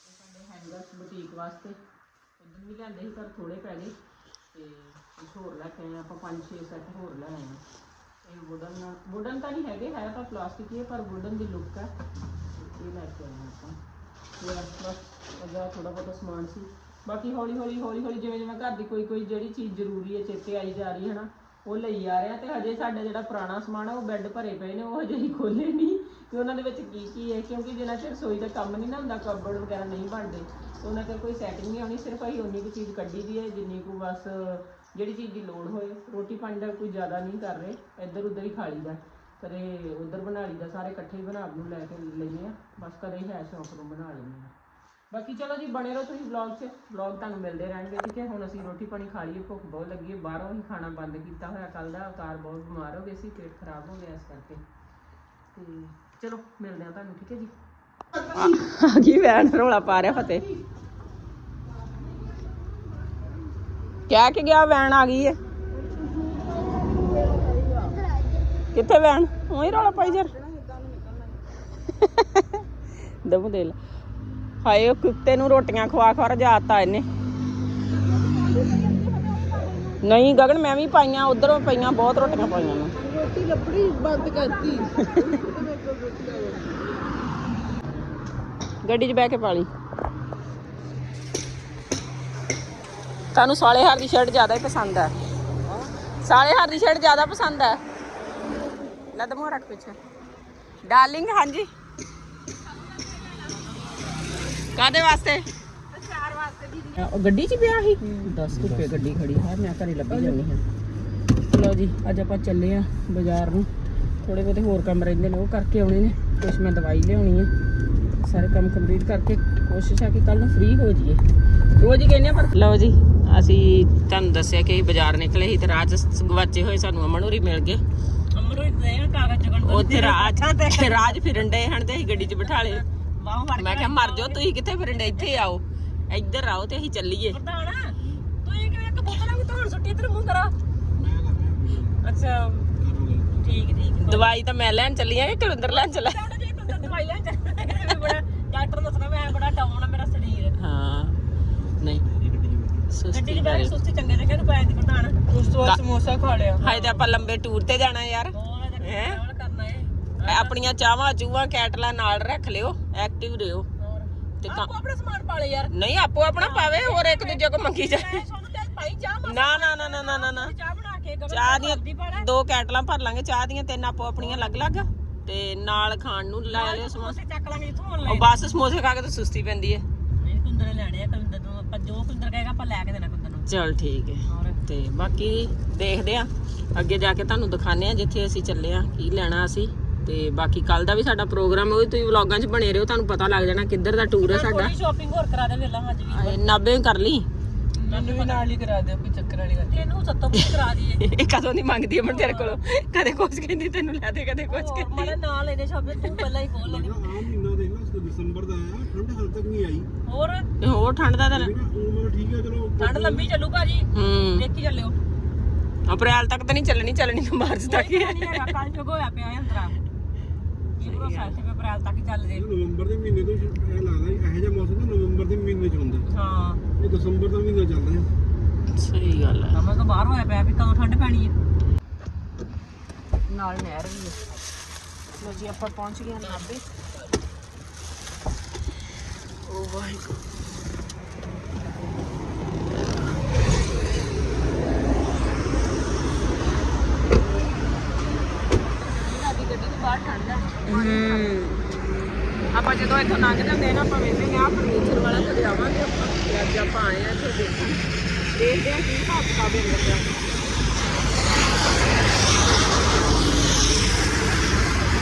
ਇਹ ਸਾਡੇ ਹੈਂਗਰਸ ਬੁਟੀਕ ਵਾਸਤੇ। ਉਦੋਂ ਵੀ ਲਿਆਂਦੇ ਸੀ ਪਰ ਥੋੜੇ ਪੈ ਗਏ। ਤੇ ਕੁਛ ਹੋਰ ਲੈ ਕੇ ਆਏ ਹਾਂ, ਆਪਾਂ ਪੰਜ ਛੇ ਸੈੱਟ ਹੋਰ ਲੈ ਆਏ ਹਾਂ ਇਹ ਵੁਡਨ ਵੁਡਨ ਤਾਂ ਨਹੀਂ ਹੈਗੇ, ਹੈ ਤਾਂ ਪਲਾਸਟਿਕ ਹੀ ਹੈ, ਪਰ ਵੁਡਨ ਦੀ ਲੁੱਕ ਹੈ। ਇਹ ਲੈ ਕੇ ਆਏ ਆਪਾਂ। ਤੇ ਬਸ ਅਜਾ ਥੋੜਾ ਬਹੁਤਾ ਸਮਾਨ ਸੀ। ਬਾਕੀ ਹੌਲੀ ਹੌਲੀ ਹੌਲੀ ਹੌਲੀ ਜਿਵੇਂ ਜਿਵੇਂ ਘਰ ਦੀ ਕੋਈ ਕੋਈ ਜਿਹੜੀ ਚੀਜ਼ ਜ਼ਰੂਰੀ ਹੈ, ਚੇਤੇ ਆਈ ਜਾ ਰਹੀ ਹੈ ਨਾ, ਉਹ ਲਈ ਆ ਰਹੇ ਤੇ ਹਜੇ ਸਾਡਾ ਜਿਹੜਾ ਪੁਰਾਣਾ ਸਮਾਨ ਆ ਉਹ ਬੈੱਡ ਭਰੇ ਪਏ ਨੇ, ਉਹ ਹਜੇ ਹੀ ਖੋਲੇ ਨਹੀਂ। ਕਿ ਉਹਨਾਂ ਦੇ ਵਿੱਚ ਕੀ ਕੀ ਹੈ? ਕਿਉਂਕਿ ਜਿੰਨਾ ਚਿਰ ਰਸੋਈ ਦਾ ਕੰਮ ਨਹੀਂ ਨਾ ਹੁੰਦਾ ਕਬੜ ਵਗੈਰਾ ਨਹੀਂ ਬਣਦੇ, ਉਹਨਾਂ ਤੇ ਕੋਈ ਸੈਟਿੰਗ ਨਹੀਂ ਆਉਣੀ ਸਿਰਫ ਅਸੀਂ ਉਨੀ ਕੁ ਚੀਜ਼ ਕੱਢੀ ਦੀ ਹੈ, ਜਿੰਨੀ ਕੁ ਬਸ ਜਿਹੜੀ ਚੀਜ਼ ਦੀ ਲੋੜ ਹੋਏ, ਰੋਟੀ ਪਾਣੀ ਦਾ ਕੋਈ ਜ਼ਿਆਦਾ ਨਹੀਂ ਕਰ ਰਹੇ, ਇੱਧਰ ਉੱਧਰ ਹੀ ਖਾ ਲਈਦਾ। ਕਦੇ ਉੱਧਰ ਬਣਾ ਲਈਦਾ, ਸਾਰੇ ਇਕੱਠੇ ਹੀ ਬਣਾ ਨੂੰ ਲੈ ਕੇ ਲੈਂਦੇ ਆ, ਬਸ ਕਦੇ ਹੀ ਹੈ ਸ਼ੌਂਕ ਨੂੰ ਬਣਾ ਲੈਂਦੇ ਆ। ਬਾਕੀ ਚਲੋ ਜੀ, ਬਣੇ ਰਹੋ ਤੁਸੀਂ ਵਲੌਗ 'ਚ ਵਲੌਗ ਤੁਹਾਨੂੰ ਮਿਲਦੇ ਰਹਿਣਗੇ, ਠੀਕ ਹੈ? ਹੁਣ ਅਸੀਂ ਰੋਟੀ ਪਾਣੀ ਖਾ ਲਈਏ, ਭੁੱਖ ਬਹੁਤ ਲੱਗੀ ਹੈ, ਬਾਹਰੋਂ ਹੀ ਖਾਣਾ ਬੰਦ ਕੀਤਾ ਹੋਇਆ ਕੱਲ ਦਾ ਅਵਤਾਰ ਬਹੁਤ ਬਿਮਾਰ ਹੋ ਗਏ ਸੀ, ਪੇਟ ਖਰਾਬ ਹੋ ਗਿਆ ਇਸ ਕਰਕੇ। ਤੇ ਚਲੋ, ਮਿਲਦੇ ਆ ਤੁਹਾਨੂੰ, ਠੀਕ ਹੈ ਜੀ? ਆ ਗਈ ਵੈਨ ਰੋਲਾ ਪਾ ਰਿਹਾ ਫਤਿਹ। ਕਹਿ ਕੇ ਗਿਆ ਵੈਨ ਆ ਗਈ ਹੈ ਕਿੱਥੇ ਵੈਨ ਉਹੀ ਰੋਲਾ ਪਾਈ ਜਰ। ਦਮ ਦੇ ਲੈ। ਹਾਏ ਉਹ ਕੁੱਤੇ ਨੂੰ ਰੋਟੀਆਂ ਖਵਾ ਖਵਾ ਰਜਾਤਾ ਇਹਨੇ। ਨਹੀਂ ਗਗਨ ਮੈਂ ਵੀ ਪਾਈਆਂ ਉਧਰੋਂ ਪਈਆਂ ਬਹੁਤ ਰੋਟੀਆਂ ਪਾਈਆਂ ਨੇ। ਰੋਟੀ ਲੱਭੜੀ ਬੰਦ ਕਰਤੀ। ਗੱਡੀ 'ਚ ਬਹਿ ਕੇ ਪਾ ਲਈ। ਤੁਹਾਨੂੰ ਸਾਲੇ ਹਾਰ ਦੀ ਸ਼ਰਟ ਜ਼ਿਆਦਾ ਹੀ ਪਸੰਦ ਹੈ ਸਾਲੇ ਹਾਰ ਦੀ ਸ਼ਰਟ ਜ਼ਿਆਦਾ ਪਸੰਦ ਹੈ ਲੈ ਦਮੋ ਰੱਖ ਪਿੱਛੇ। ਡਾਰਲਿੰਗ ਹਾਂਜੀ। ਕਾਦੇ ਵਾਸਤੇ? ਉਹ ਗੱਡੀ 'ਚ ਪਿਆ ਸੀ? 10 ਰੁਪਏ ਗੱਡੀ ਖੜੀ ਹੈ ਮੈਂ ਘਰੇ ਲੱਭੀ ਜਾਂਦੀ ਹਾਂ। ਲਓ ਜੀ ਅੱਜ ਆਪਾਂ ਚੱਲੇ ਆ ਬਾਜ਼ਾਰ ਨੂੰ। ਥੋੜੇ ਬਹੁਤੇ ਹੋਰ ਕੰਮ ਰਹਿੰਦੇ ਨੇ ਉਹ ਕਰਕੇ ਆਉਣੇ ਨੇ। ਕੁਛ ਮੈਂ ਦਵਾਈ ਲਿਆਉਣੀ ਹੈ ਸਾਰੇ ਕੰਮ ਕੰਪਲੀਟ ਕਰਕੇ ਕੋਸ਼ਿਸ਼ ਆ ਕਿ ਕੱਲ ਨੂੰ ਫ੍ਰੀ ਹੋ ਜਾਈਏ। ਰੋਜ਼ ਹੀ ਕਹਿੰਦੇ ਆ ਪਰ ਲਓ ਜੀ ਅਸੀਂ ਤੁਹਾਨੂੰ ਦੱਸਿਆ ਕਿ ਅਸੀਂ ਬਾਜ਼ਾਰ ਨਿਕਲੇ ਸੀ ਤੇ ਰਾਹ 'ਚ ਗਵਾਚੇ ਹੋਏ ਸਾਨੂੰ ਅਮਨ ਹੋਰੀ ਮਿਲ ਗਏ। ਅਮਰੋ ਦੇ ਕਾਗਜ਼ ਚਗਣ ਉੱਥੇ ਰਾਜ ਰਾਜ ਫਿਰਨ ਡਏ ਹਨ ਤੇ ਅਸੀਂ ਗੱਡੀ 'ਚ ਬਿਠਾ ਲਏ। ਮੈਂ ਕਿਹਾ ਮਰ ਜਾਓ ਤੁਸੀਂ ਕਿੱਥੇ ਫਿਰਨ ਡੇ ਇੱਥੇ ਆਓ। ਇੱਧਰ ਆਓ ਤੇ ਅਸੀਂ ਚੱਲੀਏ। ਪ੍ਰਧਾਨ ਤੂੰ ਇਹ ਕਿਵੇਂ ਇੱਕ ਬੋਤਲ ਵੀ ਧੋਣ ਸੁੱਟੀ ਇਧਰ ਮੂੰਹ ਕਰਾ। ਅੱਛਾ ਠੀਕ ਠੀਕ ਦਵਾਈ ਤਾਂ ਮੈਂ ਲੈਣ ਚੱਲੀ ਆ ਕਿ ਕੁਲਿੰਦਰ ਲੈਣ ਚੱਲਾ। ਉਹਨੇ ਜੇ ਤੂੰ ਦਵਾਈ ਲੈ ਚੱਲ। ਬੜਾ ਡਾਕਟਰ ਦੱਸਣਾ ਮੈਂ ਬੜਾ ਡਾਊਨ ਆ ਮੇਰਾ ਸਰੀਰ। ਹਾਂ। ਗੱਡੀ ਸੁਸਤੀ ਦੀ ਬੈਠ ਸੁਸਤੀ ਚੰਗੇ ਚੰਗੇ ਨੂੰ ਪੈ ਦੀ ਪ੍ਰਧਾਨ ਉਸ ਤੋਂ ਬਾਅਦ ਸਮੋਸਾ ਖਾ ਲਿਆ। ਹਾਏ ਤੇ ਆਪਾਂ ਲੰਬੇ ਟੂਰ ਤੇ ਜਾਣਾ ਯਾਰ। ਹੋਰ ਹੈਂ? ਨਾਲ ਕਰਨਾ ਹੈ ਆਪਣੀਆਂ ਚਾਹਾਂ ਚੂਹਾਂ ਕੈਟਲਾਂ ਨਾਲ ਰੱਖ ਲਿਓ ਐਕਟਿਵ ਹੋਰ? ਤੇ ਆਪੋ ਆਪਣਾ ਸਮਾਨ ਪਾ ਲੈ ਯਾਰ। ਨਹੀਂ ਆਪੋ ਆਪਣਾ ਪਾਵੇ ਹੋਰ ਇੱਕ ਦੂਜੇ ਕੋ ਮੰਗੀ ਜਾਏ। ਮੈਂ ਸੋਨੂੰ ਤੇ ਪਾਈ ਚਾਹ ਮਾ ਨਾ ਨਾ ਨਾ ਨਾ ਨਾ ਨਾ ਨਾ। ਚਾਹ ਬਣਾ ਕੇ ਗਗਨ ਚਾਹ ਦੀ ਦੀਆਂ ਦੋ ਕੈਟਲਾਂ ਭਰ ਲਾਂਗੇ ਚਾਹ ਦੀਆਂ ਤਿੰਨ ਆਪੋ ਆਪਣੀਆਂ ਅਲੱਗ-ਅਲੱਗ ਤੇ ਨਾਲ ਖਾਣ ਨੂੰ ਲੈ ਲਿਓ ਸਮੋਸੇ ਚੱਕ ਲਾਂਗੇ ਹੁਣ ਉਹ ਬਸ ਸਮੋਸੇ ਖਾ ਕੇ ਤਾਂ ਸੁਸਤੀ ਪੈਂਦੀ ਹੈ। ਨਹੀਂ ਕੁੰਦਰ ਲੈਣੇ ਆ ਕੁੰਦਰ ਨੂੰ ਆਪਾਂ ਜੋ ਕੁੰਦਰ ਕਹੇਗਾ ਆਪਾਂ ਲੈ ਕੇ ਦੇਣਾ ਕੁੰਦਰ ਨੂੰ। ਚਲ ਠੀਕ ਹੈ। ਤੇ ਬਾਕੀ ਦੇਖਦੇ ਆ ਅੱਗੇ ਜਾ ਕੇ ਤੁਹਾਨੂੰ ਦਿਖਾਣੇ ਆ ਜਿੱਥੇ ਅਸੀਂ ਚੱਲੇ ਆ ਕੀ ਲੈਣਾ ਅਸੀਂ। ਤੇ ਬਾਕੀ ਕੱਲ ਦਾ ਵੀ ਸਾਡਾ ਪ੍ਰੋਗਰਾਮ ਹੈ ਉਹ ਵੀ ਤੁਸੀਂ ਵਲੌਗਾਂ 'ਚ ਬਣੇ ਰਹੋ ਤੁਹਾਨੂੰ ਪਤਾ ਲੱਗ ਜਾਣਾ ਕਿੱਧਰ ਦਾ ਟੂਰ ਹੈ ਸਾਡਾ। ਸ਼ਾਪਿੰਗ ਹੋਰ ਕਰਾ ਦੇ ਵੇਲਾ ਅੱਜ ਵੀ। ਨਾਭੇ ਕਰ ਲਈ? ਮੈਨੂੰ ਵੀ ਨਾਲ ਹੀ ਕਰਾ ਦਿਓ ਕੋਈ ਚੱਕਰ ਵਾਲੀ ਗੱਲ ਤੈਨੂੰ ਸੱਤੋਂ ਵੀ ਕਰਾ ਦਈਏ। *laughs* ਇਹ ਕਦੋਂ ਦੀ ਮੰਗਦੀ ਹੈ ਮੈਂ ਤੇਰੇ ਕੋਲੋਂ? ਕਦੇ ਕੁਛ ਕਹਿੰਦੀ ਤੈਨੂੰ ਲੈ ਦੇ ਕਦੇ ਕੁਛ ਹੋਰ ਮਾੜਾ ਨਾਲ ਲੈਨੇ ਸ਼ਾਪਿੰਗ ਤੂੰ ਪਹਿਲਾਂ ਹੀ ਖੋਲ ਲੈਣੀ ਦਸੰਬਰ ਦਾ ਆਇਆ ਠੰਡ ਹਾਲ ਤੱਕ ਨਹੀਂ ਆਈ। ਹੋਰ? ਹੋਰ ਠੰਡ ਦਾ ਦਿਨ ਆ ਉਹ ਠੀਕ ਹੈ ਚਲੋ ਠੰਡ ਲੰਬੀ ਚੱਲੂ ਭਾਜੀ। ਹੂੰ। ਦੇਖੀ ਚੱਲਿਓ। ਅਪ੍ਰੈਲ ਤੱਕ ਤਾਂ ਨਹੀਂ ਚੱਲਣੀ ਚੱਲਣੀ ਤਾਂ ਮਾਰਚ ਤੱਕ ਹੀ ਹੈ ਕੱਲ ਜੋਗ ਹੋਇਆ ਪਿਆ ਹੈ ਅੰਦਰਾ ਅਪ੍ਰੈਲ ਤੱਕ ਹੀ ਚੱਲ ਜੇ। ਨਵੰਬਰ ਦੇ ਮਹੀਨੇ ਤੋਂ ਇਹ ਲੱਗਦਾ ਇਹੋ ਜਿਹਾ ਮੌਸਮ ਤਾਂ ਨਵੰਬਰ ਦੇ ਮਹੀਨੇ ਚ ਹੁੰਦਾ। ਹਾਂ। ਇਹ ਦਸੰਬਰ ਦਾ ਮਹੀਨਾ ਚੱਲ ਰਿਹਾ ਸਹੀ ਗੱਲ ਹੈ। ਸਮਝ ਤੋਂ ਬਾਹਰ ਹੋਇਆ ਪਿਆ ਵੀ ਕਦੋਂ ਠੰਡ ਪੈਣੀ ਹੈ। ਨਾਲ ਨਹਿਰ ਵੀ ਹੈ। ਲੋ ਜੀ ਆਪਾਂ ਪਹੁੰਚ ਗਏ ਹਾਂ ਨਾਭੇ ਓ ਵਾਹਿਗੁਰੂ ਆਪਾਂ ਜਦੋਂ ਇੱਥੋਂ ਲੰਘ ਜਾਂਦੇ ਨਾ, ਆਪਾਂ ਵੇਖਦੇ ਆ ਫਰਨੀਚਰ ਵਾਲਾ ਕਦੇ ਆਵਾਂਗੇ ਆਪਾਂ। ਤੇ ਅੱਜ ਆਪਾਂ ਆਏ ਆ ਇੱਥੇ ਦੇਖਣ। ਦੇਖਦੇ ਆ ਕੀ ਹਿਸਾਬ ਕਿਤਾਬ ਹੈ ਲੱਗਿਆ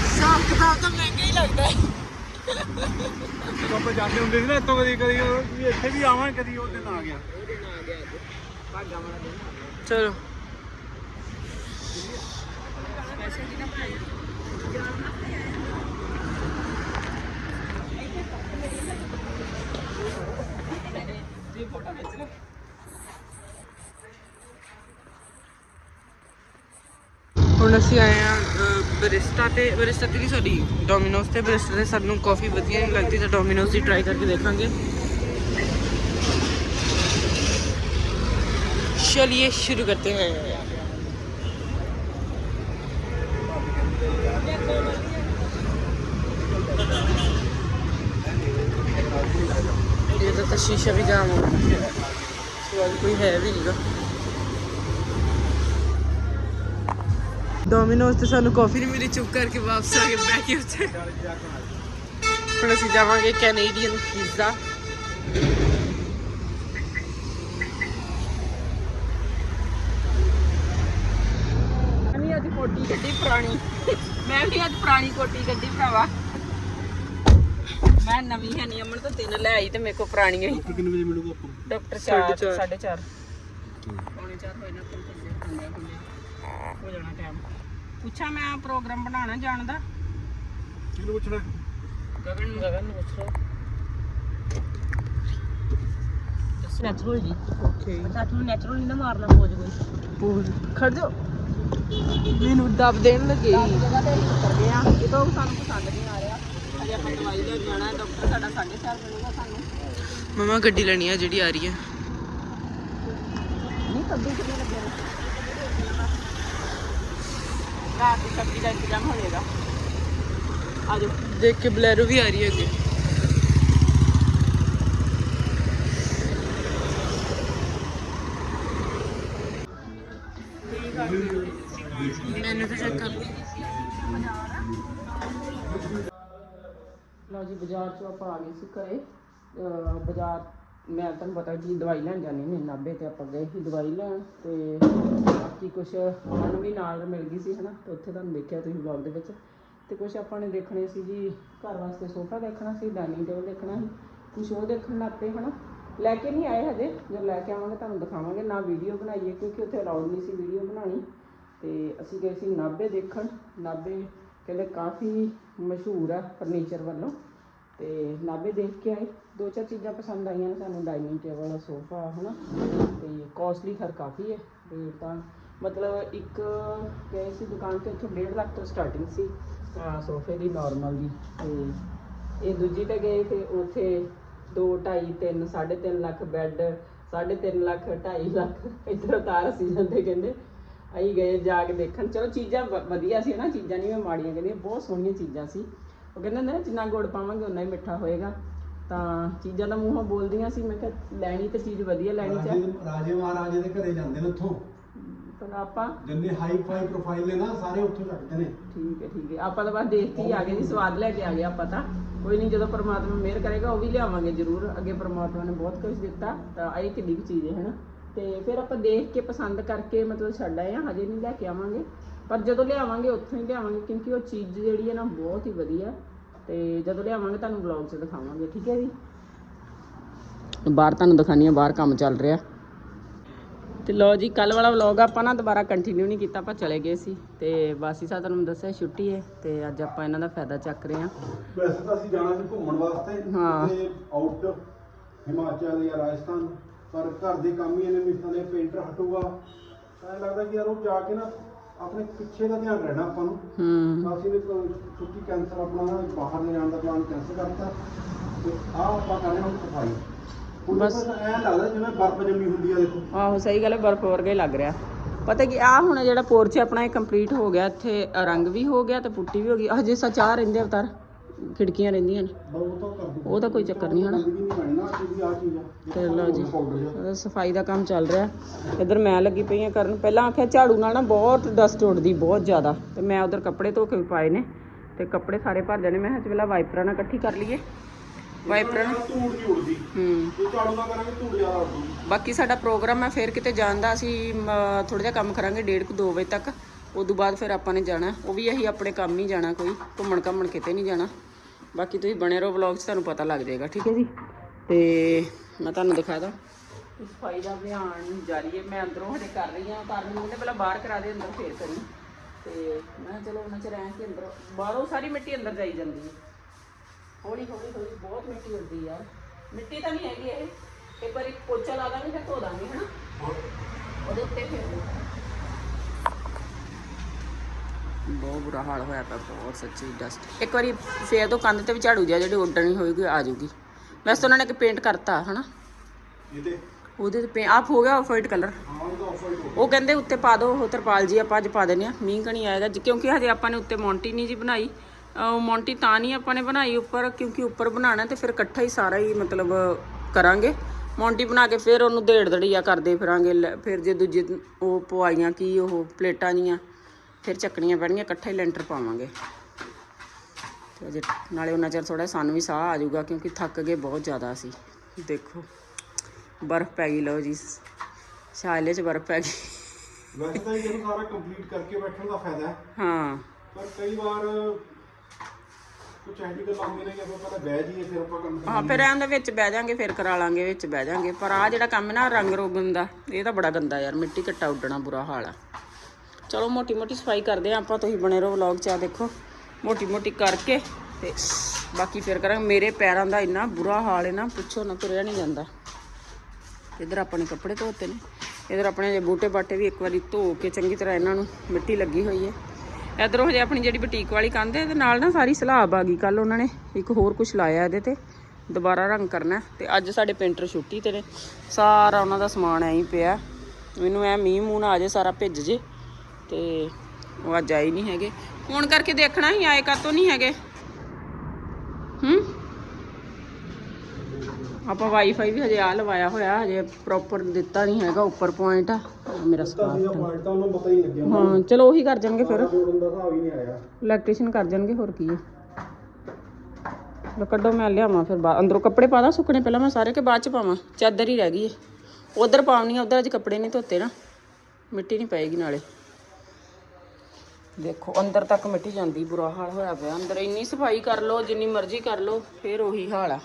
ਹਿਸਾਬ ਕਿਤਾਬ ਤਾਂ ਮਹਿੰਗਾ ਹੀ ਲੱਗਦਾ। ਹੈ ਜਦੋਂ ਆਪਾਂ ਜਾਂਦੇ ਹੁੰਦੇ ਸੀ ਨਾ, ਇੱਥੋਂ ਕਦੀ ਕਦੀ ਉਹ ਵੀ ਇੱਥੇ ਵੀ ਆਵਾਂ, ਕਦੀ ਉਹ ਦਿਨ ਆ ਗਿਆ ਭਾਗਾਂ ਵਾਲਾ ਦਿਨ ਆ ਗਿਆ। ਚਲੋ ਪੈਸੇ ਕਿਹਨਾਂ ਬਣਾਏ ਜੀ ਫੋਟੋ ਖਿੱਚ ਲਓ ਹੁਣ ਅਸੀਂ ਆਏ ਆ ਬਰਿਸਟਾ ਤੇ ਬਰਿਸਟਾ ਤੇ ਸੌਰੀ ਡੋਮਿਨੋਸ ਤੇ ਬਰਿਸਟਾ ਤੇ ਸਾਨੂੰ ਕਾਫੀ ਵਧੀਆ ਨਹੀਂ ਲੱਗਦੀ ਤਾਂ ਡੋਮਿਨੋਸ ਦੀ ਟਰਾਈ ਕਰਕੇ ਦੇਖਾਂਗੇ चलिए शुरू करते हैं ये तो, तो शीशा भी जाम हो गया इसके बाद कोई है भी नहीं गा ਡੋਮਿਨੋਸ ਤੇ ਸਾਨੂੰ ਕਾਫੀ ਨਹੀਂ ਮਿਲੀ ਚੁੱਪ ਕਰਕੇ ਵਾਪਸ ਆ ਕੇ ਬਹਿ ਕੇ ਉੱਥੇ। ਹੁਣ ਅਸੀਂ ਜਾਵਾਂਗੇ ਕੈਨੇਡੀਅਨ ਪੀਜ਼ਾ ਮੈਂ ਵੀ ਅੱਜ ਕੋਟੀ ਕੱਢੀ ਪੁਰਾਣੀ। ਮੈਂ ਵੀ ਅੱਜ ਪੁਰਾਣੀ ਕੋਟੀ ਕੱਢੀ ਭਰਾਵਾ। ਮੈਂ ਨਵੀਂ ਹੈ ਨਹੀਂ ਅਮਨ ਤੋਂ ਤਿੰਨ ਲੈ ਆਈ ਤੇ ਮੇਰੇ ਕੋ ਪੁਰਾਣੀਆਂ ਹੀ। ਕਿੰਨੇ ਵਜੇ ਮਿਲੂਗਾ ਆਪਾਂ? ਡਾਕਟਰ ਸਾਢੇ 4 ਚਾਰ। 4.5 ਪੌਣੇ 4 ਹੋਏ ਨਾ ਹੋ ਜਾਣਾ ਟਾਈਮ ਪੁੱਛਾਂ ਮੈਂ ਪ੍ਰੋਗਰਾਮ ਬਣਾਉਣਾ ਜਾਣ ਦਾ ਕਿਹਨੂੰ ਪੁੱਛਣਾ? ਗਗਨ ਨੂੰ ਗਗਨ ਨੂੰ ਪੁੱਛੋ। ਨੈਚੁਰਲ ਜੀ ਓਕੇ। ਨੈਚੁਰਲ ਨੈਚੁਰਲ ਨਹੀਂ ਨਾ ਮਾਰਨਾ ਪੋਜ ਕੋਈ। ਪੂਰ ਖੜ ਜਾ ਮੈਨੂੰ ਦਬ ਦੇਣ ਲੱਗੇ। ਜਗ੍ਹਾ ਤੇ ਅਸੀਂ ਉਤਰ ਗਏ ਆ ਜਦੋਂ ਸਾਨੂੰ ਪਸੰਦ ਨਹੀਂ ਆ ਰਿਹਾ। ਅਜੇ ਆਪਾਂ ਦਵਾਈ ਲੈਣ ਜਾਣਾ ਹੈ। ਡਾਕਟਰ ਸਾਡਾ 4.5 ਮਿਲੂਗਾ ਸਾਨੂੰ। ਮਮਾ ਗੱਡੀ ਲੈਣੀ ਆ ਜਿਹੜੀ ਆ ਰਹੀ ਹੈ। ਨਹੀਂ ਕੱਦੂ ਕਿੰਨੇ ਲੱਗੇ ਨੇ? ਰਾਤ ਦੀ ਸਬਜ਼ੀ ਦਾ ਇੰਤਜ਼ਾਮ ਹੋ ਜਾਏਗਾ ਆ ਜਾਓ। ਦੇਖ ਕੇ ਬਲੈਰੋ ਵੀ ਆ ਰਹੀ ਹੈ ਅੱਗੇ। ਮੈਨੂੰ ਤਾਂ ਚੈੱਕ ਕਰ ਲਓ ਜੀ ਬਾਜ਼ਾਰ ਚੋਂ ਆਪਾਂ ਆ ਗਏ ਸੀ ਘਰੇ। ਬਾਜ਼ਾਰ ਮੈਂ ਤੁਹਾਨੂੰ ਪਤਾ ਜੀ ਦਵਾਈ ਲੈਣ ਜਾਣੀ ਨੇ ਨਾਭੇ ਤੇ ਆਪਾਂ ਗਏ ਸੀ ਦਵਾਈ ਲੈਣ ਤੇ ਬਾਕੀ ਕੁਝ ਮਨ ਵੀ ਨਾਲ ਮਿਲ ਗਈ ਸੀ ਹਨਾ, ਤੇ ਉੱਥੇ ਤੁਹਾਨੂੰ ਦੇਖਿਆ ਤੁਸੀਂ ਵਲੌਗ ਦੇ ਵਿੱਚ। ਤੇ ਕੁਝ ਆਪਾਂ ਨੇ ਦੇਖਣੇ ਸੀ ਜੀ, ਘਰ ਵਾਸਤੇ ਸੋਫਾ ਦੇਖਣਾ ਸੀ ਡਾਈਨਿੰਗ ਟੇਬਲ ਦੇਖਣਾ ਸੀ ਕੁਝ ਉਹ ਦੇਖਣ ਲੱਗ ਪਏ ਹਨਾ। ਲੈ ਕੇ ਨਹੀਂ ਆਏ ਹਜੇ, ਜਦੋਂ ਲੈ ਕੇ ਆਵਾਂਗੇ ਤੁਹਾਨੂੰ ਦਿਖਾਵਾਂਗੇ, ਨਾ ਵੀਡੀਓ ਬਣਾਈਏ ਕਿਉਂਕਿ ਉੱਥੇ ਅਲਾਉਡ ਨਹੀਂ ਸੀ ਵੀਡੀਓ ਬਣਾਉਣੀ। ਤੇ ਅਸੀਂ ਗਏ ਸੀ ਨਾਭੇ ਦੇਖਣ, ਨਾਭੇ ਕਹਿੰਦੇ ਕਾਫੀ ਮਸ਼ਹੂਰ ਆ ਫਰਨੀਚਰ ਵੱਲੋਂ। ਤੇ ਨਾਭੇ ਦੇਖ ਕੇ ਆਏ। ਦੋ ਚਾਰ ਚੀਜ਼ਾਂ ਪਸੰਦ ਆਈਆਂ ਨੇ ਸਾਨੂੰ, ਡਾਈਨਿੰਗ ਟੇਬਲ, ਸੋਫਾ, ਹਨਾ? ਤੇ ਕੋਸਟਲੀ ਖਰ ਕਾਫੀ ਹੈ। ਰੇਟ ਤਾਂ ਮਤਲਬ ਇੱਕ ਗਏ ਸੀ ਦੁਕਾਨ ਤੇ, ਉੱਥੋਂ 1.5 ਲੱਖ ਤੋਂ ਸਟਾਰਟਿੰਗ ਸੀ ਸੋਫੇ ਦੀ ਨਾਰਮਲ ਦੀ ਤੇ ਇਹ ਦੂਜੀ ਤੇ ਗਏ ਤੇ ਉੱਥੇ 2 2.5 3 3.5 ਲੱਖ ਬੈੱਡ 3.5 ਲੱਖ 2.5 ਲੱਖ ਇੱਧਰ ਉਤਾਰ ਸੀ ਜਾਂਦੇ ਕਹਿੰਦੇ। ਅਸੀਂ ਗਏ ਜਾ ਕੇ ਦੇਖਣ। ਚਲੋ ਚੀਜ਼ਾਂ ਵ- ਵਧੀਆ ਸੀ ਨਾ ਚੀਜ਼ਾਂ ਨਹੀਂ ਮੈਂ ਮਾੜੀਆਂ ਕਹਿੰਦੀ ਬਹੁਤ ਸੋਹਣੀਆਂ ਚੀਜ਼ਾਂ ਸੀ। ਉਹ ਕਹਿੰਦੇ ਹੁੰਦੇ ਨਾ ਜਿੰਨਾ ਗੁੜ ਪਾਵਾਂਗੇ ਉਨਾ ਹੀ ਮਿੱਠਾ ਹੋਏਗਾ। ਤਾਂ ਚੀਜ਼ਾਂ ਦਾ ਮੂੰਹੋਂ ਬੋਲਦੀਆਂ ਸੀ ਮੈਂ ਕਿਹਾ ਲੈਣੀ ਤਾਂ ਚੀਜ਼ ਵਧੀਆ ਲੈਣੀ ਚਾਹ। ਰਾਜੇ ਰਾਜੇ ਮਹਾਰਾਜੇ ਦੇ ਘਰੇ ਜਾਂਦੇ ਨੇ ਉੱਥੋਂ। ਪਰ ਆਪਾਂ ਜਿੰਨੇ ਹਾਈ ਫਾਈ ਪ੍ਰੋਫਾਈਲ ਨੇ ਨਾ ਸਾਰੇ ਉੱਥੋਂ ਚੱਕਦੇ ਨੇ। ਠੀਕ ਹੈ ਠੀਕ ਹੈ। ਆਪਾਂ ਤਾਂ ਬਸ ਦੇਖ ਕੇ ਹੀ ਆ ਗਏ ਜੀ ਸਵਾਦ ਲੈ ਕੇ ਆ ਗਏ ਆਪਾਂ ਤਾਂ। ਕੋਈ ਨਹੀਂ ਜਦੋਂ ਪ੍ਰਮਾਤਮਾ ਮਿਹਰ ਕਰੇਗਾ ਉਹ ਵੀ ਲਿਆਵਾਂਗੇ ਜ਼ਰੂਰ। ਅੱਗੇ ਪ੍ਰਮਾਤਮਾ ਨੇ ਬਹੁਤ ਕੁਝ ਦਿੱਤਾ ਤਾਂ ਇਹ ਕਿੱਡੀ ਕੁ ਚੀਜ਼ ਹੈ ਹਨਾ। ਤੇ ਫਿਰ ਆਪਾਂ ਦੇਖ ਕੇ ਪਸੰਦ ਕਰਕੇ ਮਤਲਬ ਛੱਡ ਆਏ ਆ ਹਜੇ ਨਹੀਂ ਲੈ ਕੇ ਆਵਾਂਗੇ। ਪਰ ਜਦੋਂ ਲਿਆਵਾਂਗੇ ਉੱਥੋਂ ਹੀ ਲਿਆਵਾਂਗੇ ਕਿਉਂਕਿ ਉਹ ਚੀਜ਼ ਜਿਹੜੀ ਹੈ ਨਾ ਬਹੁਤ ਹੀ ਵਧੀਆ। ਤੇ ਜਦੋਂ ਲਿਆਵਾਂਗੇ ਤੁਹਾਨੂੰ ਵਲੌਗ 'ਚ ਦਿਖਾਵਾਂਗੇ ਠੀਕ ਹੈ ਜੀ? ਬਾਹਰ ਤੁਹਾਨੂੰ ਦਿਖਾਣੀ ਆ ਬਾਹਰ ਕੰਮ ਚੱਲ ਰਿਹਾ। ਤੇ ਲੋ ਜੀ ਕੱਲ ਵਾਲਾ ਵਲੌਗ ਆਪਾਂ ਨਾ ਦੁਬਾਰਾ ਕੰਟੀਨਿਊ ਨਹੀਂ ਕੀਤਾ ਆਪਾਂ ਚਲੇ ਗਏ ਸੀ। ਤੇ ਬਾਸੀ ਸਾਹਿਬ ਤੁਹਾਨੂੰ ਦੱਸਿਆ ਛੁੱਟੀ ਹੈ ਤੇ ਅੱਜ ਆਪਾਂ ਇਹਨਾਂ ਦਾ ਫਾਇਦਾ ਚੱਕ ਰਹੇ ਹਾਂ। ਵੈਸੇ ਤਾਂ ਅਸੀਂ ਜਾਣਾ ਸੀ ਘੁੰਮਣ ਵਾਸਤੇ ਹਾਂ। ਤੇ ਆਊਟ ਹਿਮਾਚਲ ਜਾਂ ਰਾਜਸਥਾਨ ਪਰ ਘਰ ਦੇ ਕੰਮ ਹੀ ਇਹਨੇ ਮਿਸਾਂ ਦੇ ਪੇਂਟਰ ਹਟੂਗਾ। ਤਾਂ ਐਂ ਲੱਗਦਾ ਕਿ ਯਾਰ ਉਹ ਜਾ ਕੇ ਨਾ ਆਪਣੇ ਪਿੱਛੇ ਦਾ ਧਿਆਨ ਰਹਿਣਾ ਆਪਾਂ ਨੂੰ। ਹੂੰ। ਅਸੀਂ ਨੇ ਛੁੱਟੀ ਕੈਂਸਲ ਆਪਣਾ ਬਾਹਰ ਲੈ ਜਾਣ ਦਾ ਪਲਾਨ ਕੈਂਸਲ ਕਰਤਾ। ਤੇ ਆਹ ਆਪਾਂ ਕਰ ਰਹੇ ਹਾਂ ਸਫ਼ਾਈ। ਬਸ। ਐਂ ਲੱਗਦਾ ਜਿਵੇਂ ਬਰਫ਼ ਜੰਮੀ ਹੁੰਦੀ ਆ ਦੇਖੋ। ਆਹੋ ਸਹੀ ਗੱਲ ਹੈ ਬਰਫ਼ ਵਰਗਾ ਹੀ ਲੱਗ ਰਿਹਾ। ਪਤਾ ਕੀ ਆ ਹੁਣ ਜਿਹੜਾ ਪੋਰਚ ਆਪਣਾ ਇਹ ਕੰਪਲੀਟ ਹੋ ਗਿਆ। ਇੱਥੇ ਰੰਗ ਵੀ ਹੋ ਗਿਆ ਤੇ ਪੁੱਟੀ ਵੀ ਹੋ ਗਈ। ਹਜੇ ਸਚਾਰ ਰਹਿੰਦੇ ਅਵਤਾਰ। ਖਿੜਕੀਆਂ ਰਹਿੰਦੀਆਂ ਨੇ। ਉਹ ਤਾਂ ਦੂੰ ਕੋਈ ਚੱਕਰ ਨਹੀਂ ਹਨਾ। ਤੇ ਲਓ ਜੀ ਸਫ਼ਾਈ ਦਾ ਕੰਮ ਚੱਲ ਰਿਹਾ। ਇੱਧਰ ਮੈਂ ਲੱਗੀ ਪਈ ਆ ਕਰਨ। ਪਹਿਲਾਂ ਆਖਿਆ ਝਾੜੂ ਨਾਲ ਨਾ ਬਹੁਤ ਡਸਟ ਉੱਡਦੀ ਬਹੁਤ ਜ਼ਿਆਦਾ। ਤੇ ਮੈਂ ਉਧਰ ਕੱਪੜੇ ਧੋ ਕੇ ਪਾਏ ਨੇ। ਤੇ ਕੱਪੜੇ ਸਾਰੇ ਭਰ ਜਾਣੇ। ਮੈਂ ਕਿਹਾ ਪਹਿਲਾਂ ਵਾਈਪਰਾਂ ਨਾਲ ਇਕੱਠੀ ਕਰ ਲਈਏ। ਵਾਈਪਰਾਂ ਨਾਲ। ਧੂੜ ਨਹੀਂ ਉੜਦੀ ਹੂੰ। ਝਾੜੂ ਨਾ ਕਰਾਂਗੇ ਧੂੜ ਜ਼ਿਆਦਾ ਉੜਦੀ ਬਾਕੀ ਸਾਡਾ ਪ੍ਰੋਗਰਾਮ ਹੈ ਫਿਰ ਕਿਤੇ ਜਾਣ ਦਾ ਅਸੀਂ ਥੋੜਾ ਜਿਹਾ ਕੰਮ ਕਰਾਂਗੇ 1:30 ਕੁ 2 ਵਜੇ ਤੱਕ। ਉਦੋਂ ਬਾਅਦ ਫਿਰ ਆਪਾਂ ਨੇ ਜਾਣਾ। ਉਹ ਵੀ ਅਸੀਂ ਆਪਣੇ ਕੰਮ ਹੀ ਜਾਣਾ ਕੋਈ। ਘੁੰਮਣ ਘਾਮਣ ਕਿਤੇ ਨਹੀਂ ਜਾਣਾ। ਬਾਕੀ ਤੁਸੀਂ ਬਣੇ ਰਹੋ ਵਲੌਗ 'ਚ ਤੁਹਾਨੂੰ ਪਤਾ ਲੱਗ ਜਾਏਗਾ ਠੀਕ ਹੈ ਜੀ? ਤੇ ਮੈਂ ਤੁਹਾਨੂੰ ਦਿਖਾ ਦਾਂ ਸਫ਼ਾਈ ਦਾ ਅਭਿਆਨ ਜਾਰੀ ਹੈ ਮੈਂ ਅੰਦਰੋਂ ਹਜੇ ਕਰ ਰਹੀ ਹਾਂ ਕਰਨ ਨੂੰ ਪਹਿਲਾਂ ਬਾਹਰ ਕਰਾ ਦੇ ਅੰਦਰ ਫੇਰ ਕਰੀ। ਤੇ ਮੈਂ ਚਲੋ ਉਹਨਾਂ ਚ ਰਹਿ ਕੇ ਅੰਦਰ ਬਾਹਰੋਂ ਸਾਰੀ ਮਿੱਟੀ ਅੰਦਰ ਜਾਈ ਜਾਂਦੀ ਹੈ। ਹੌਲੀ ਹੌਲੀ ਹੌਲੀ ਬਹੁਤ ਮਿੱਟੀ ਉੱਡਦੀ ਯਾਰ ਮਿੱਟੀ ਤਾਂ ਨਹੀਂ ਹੈਗੀ ਇਹ ਇੱਕ ਵਾਰੀ ਪੋਚਾ ਲਾ ਦਾਂਗੇ ਫਿਰ ਧੋ ਦਾਂਗੇ ਹਨਾ? ਉਹਦੇ ਉੱਤੇ ਫਿਰ। ਬਹੁਤ ਬੁਰਾ ਹਾਲ ਹੋਇਆ ਪਿਆ ਬਹੁਤ ਸੱਚੀ ਡਸਟ ਇੱਕ ਵਾਰੀ ਫੇਰ ਤੋਂ ਕੰਧ ਤੇ ਵੀ ਝਾੜੂ ਜਿਹਾ ਜਿਹੜੀ ਉੱਡਣੀ ਹੋਏਗੀ ਆ ਜਾਊਗੀ। ਵੈਸੇ ਤਾਂ ਉਹਨਾਂ ਨੇ ਇੱਕ ਪੇਂਟ ਕਰਤਾ ਹਨਾ? ਇਹਦੇ? ਉਹਦੇ ਤੇ ਪੇ ਆਪ ਹੋ ਗਿਆ ਆਫ ਵਾਈਟ ਕਲਰ ਉਹ ਕਹਿੰਦੇ ਉੱਤੇ ਪਾ ਦਿਓ ਉਹ ਤਰਪਾਲ ਜੀ ਆਪਾਂ ਅੱਜ ਪਾ ਦਿੰਦੇ ਆ ਮੀਂਹ ਕਣੀ ਆਏਗਾ ਕਿਉਂਕਿ ਹਜੇ ਆਪਾਂ ਨੇ ਉੱਤੇ ਮੌਂਟੀ ਨਹੀਂ ਜੀ ਬਣਾਈ। ਮੌਂਟੀ ਤਾਂ ਨਹੀਂ ਆਪਾਂ ਨੇ ਬਣਾਈ ਉੱਪਰ ਕਿਉਂਕਿ ਉੱਪਰ ਬਣਾਉਣਾ ਤੇ ਫਿਰ ਇਕੱਠਾ ਹੀ ਸਾਰਾ ਹੀ ਮਤਲਬ ਕਰਾਂਗੇ। ਮੌਂਟੀ ਬਣਾ ਕੇ ਫਿਰ ਉਹਨੂੰ ਢੇੜ ਦੜੀਆ ਕਰਦੇ ਫਿਰਾਂਗੇ ਫਿਰ ਜੇ ਦੂਜੇ ਉਹ ਪਵਾਈਆਂ ਕੀ ਉਹ ਪਲੇਟਾਂ ਜੀਆਂ। ਫਿਰ ਚੱਕਣੀਆਂ ਪੈਣਗੀਆਂ ਇਕੱਠਾ ਲੈਂਟਰ ਪਾਵਾਂਗੇ। ਤੇ ਅਜੇ ਨਾਲੇ ਉਹਨਾਂ ਚਿਰ ਥੋੜਾ ਸਾਨੂੰ ਵੀ ਸਾਹ ਆ ਜਾਊਗਾ ਕਿਉਂਕਿ ਥੱਕ ਗਏ ਬਹੁਤ ਜ਼ਿਆਦਾ ਅਸੀਂ। ਦੇਖੋ ਬਰਫ਼ ਪੈ ਗਈ ਲਓ ਜੀ ਸ਼ਾਲੇ 'ਚ ਬਰਫ਼ ਪੈ ਗਈ। ਵੈਸੇ ਤਾਂ ਇਹਨੂੰ ਸਾਰਾ ਕੰਪਲੀਟ ਕਰਕੇ ਬੈਠਣ ਦਾ ਫਾਇਦਾ ਹੈ। ਹਾਂ। ਪਰ ਕਈ ਵਾਰ ਕੁਝ ਐਸੀ ਗੱਲਾਂ ਹੁੰਦੀਆਂ ਨੇ ਕਿ ਆਪਾਂ ਪਹਿਲਾਂ ਬਹਿ ਜਾਈਏ ਫਿਰ ਆਪਾਂ ਕੰਮ ਹਾਂ ਫਿਰ ਐਂ ਦੇ ਵਿੱਚ ਬਹਿ ਜਾਾਂਗੇ ਫਿਰ ਕਰਾ ਲਾਂਗੇ ਵਿੱਚ ਬਹਿ ਜਾਾਂਗੇ। ਪਰ ਆ ਜਿਹੜਾ ਕੰਮ ਹੈ ਨਾ ਰੰਗ ਰੋਗਨ ਦਾ ਇਹ ਤਾਂ ਬੜਾ ਗੰਦਾ ਯਾਰ ਮਿੱਟੀ ਘੱਟਾ ਉੱਡਣਾ ਬੁਰਾ ਹਾਲ ਆ। ਚਲੋ ਮੋਟੀ ਮੋਟੀ ਸਫ਼ਾਈ ਕਰਦੇ ਆ ਆਪਾਂ, ਤੁਸੀਂ ਬਣੇ ਰਹੋ ਵਲੌਗ 'ਚ ਆ ਦੇਖੋ, ਮੋਟੀ ਮੋਟੀ ਕਰਕੇ ਤੇ ਬਾਕੀ ਫਿਰ ਕਰਾਂਗੇ। ਮੇਰੇ ਪੈਰਾਂ ਦਾ ਇੰਨਾ ਬੁਰਾ ਹਾਲ ਹੈ ਨਾ, ਪੁੱਛੋ ਨਾ, ਤੁਰਿਆ ਨਹੀਂ ਜਾਂਦਾ। ਇਧਰ ਆਪਣੇ ਕੱਪੜੇ ਧੋਤੇ ਨੇ। ਇਧਰ ਆਪਣੇ ਜੇ ਬੂਟੇ ਬਾਟੇ ਵੀ ਇੱਕ ਵਾਰੀ ਧੋ ਕੇ ਚੰਗੀ ਤਰ੍ਹਾਂ ਇਹਨਾਂ ਨੂੰ ਮਿੱਟੀ ਲੱਗੀ ਹੋਈ ਹੈ। ਇਧਰੋਂ ਹਜੇ ਆਪਣੀ ਜਿਹੜੀ ਬੁਟੀਕ ਵਾਲੀ ਕੰਧ ਹੈ, ਇਹਦੇ ਨਾਲ ਨਾ ਸਾਰੀ ਸਲਾਬ ਆ ਗਈ। ਕੱਲ ਉਹਨਾਂ ਨੇ ਇੱਕ ਹੋਰ ਕੁਝ ਲਾਇਆ ਇਹਦੇ ਤੇ, ਦੁਬਾਰਾ ਰੰਗ ਕਰਨਾ ਹੈ। ਤੇ ਅੱਜ ਸਾਡੇ ਪੇਂਟਰ ਛੁੱਟੀ ਤੇ ਨੇ। ਸਾਰਾ ਉਹਨਾਂ ਦਾ ਸਮਾਨ ਐਂ ਹੀ ਪਿਆ। ਮੈਨੂੰ ਐ ਮੀਂਹ ਮੂੰਹ ਨਾ ਆ ਜੇ ਸਾਰਾ ਭਿੱਜ ਜੇ। ਤੇ ਉਹ ਅੱਜ ਆਏ ਨਹੀਂ ਹੈਗੇ। ਫੋਨ ਕਰਕੇ ਦੇਖਣਾ ਹੀ ਆਏ ਕਾਤੋਂ ਨਹੀਂ ਹੈਗੇ। ਹੂੰ? ਆਪਾਂ ਵਾਈਫਾਈ ਵੀ ਹਜੇ ਆ ਲਵਾਇਆ ਹੋਇਆ ਹਜੇ ਪ੍ਰੋਪਰ ਦਿੱਤਾ ਨਹੀਂ ਹੈਗਾ ਉੱਪਰ ਪੁਆਇੰਟ ਆ ਮੇਰਾ ਤਾਂ ਤਾਂ ਪਤਾ ਹੀ ਚਲੋ ਉਹੀ ਕਰ ਜਾਣਗੇ ਫਿਰ। ਇਲੈਕਟ੍ਰੀਸ਼ੀਅਨ ਕਰ ਜਾਣਗੇ ਹੋਰ ਕੀ ਹੈ। ਲੋ ਕੱਢੋ ਮੈਂ ਲਿਆਵਾਂ ਫਿਰ ਅੰਦਰੋਂ ਕੱਪੜੇ ਪਾ ਦਾਂ ਸੁੱਕਣੇ ਪਹਿਲਾਂ ਮੈਂ ਸਾਰੇ ਕਿ ਬਾਅਦ ਚ ਪਾਵਾਂ? ਚਾਦਰ ਹੀ ਰਹਿ ਗਈ ਹੈ ਉਧਰ ਪਾਉਣੀ ਆ ਉਧਰ ਅੱਜ ਕੱਪੜੇ ਨਹੀਂ ਧੋਤੇ ਨਾ। ਮਿੱਟੀ ਨਹੀਂ ਪਏਗੀ ਨਾਲੇ। ਦੇਖੋ, ਅੰਦਰ ਤੱਕ ਮਿੱਟੀ ਜਾਂਦੀ, ਬੁਰਾ ਹਾਲ ਹੋਇਆ ਪਿਆ। ਅੰਦਰ ਇੰਨੀ ਸਫ਼ਾਈ ਕਰ ਲਓ, ਜਿੰਨੀ ਮਰਜ਼ੀ ਕਰ ਲਓ, ਫਿਰ ਉਹੀ ਹਾਲ ਆ।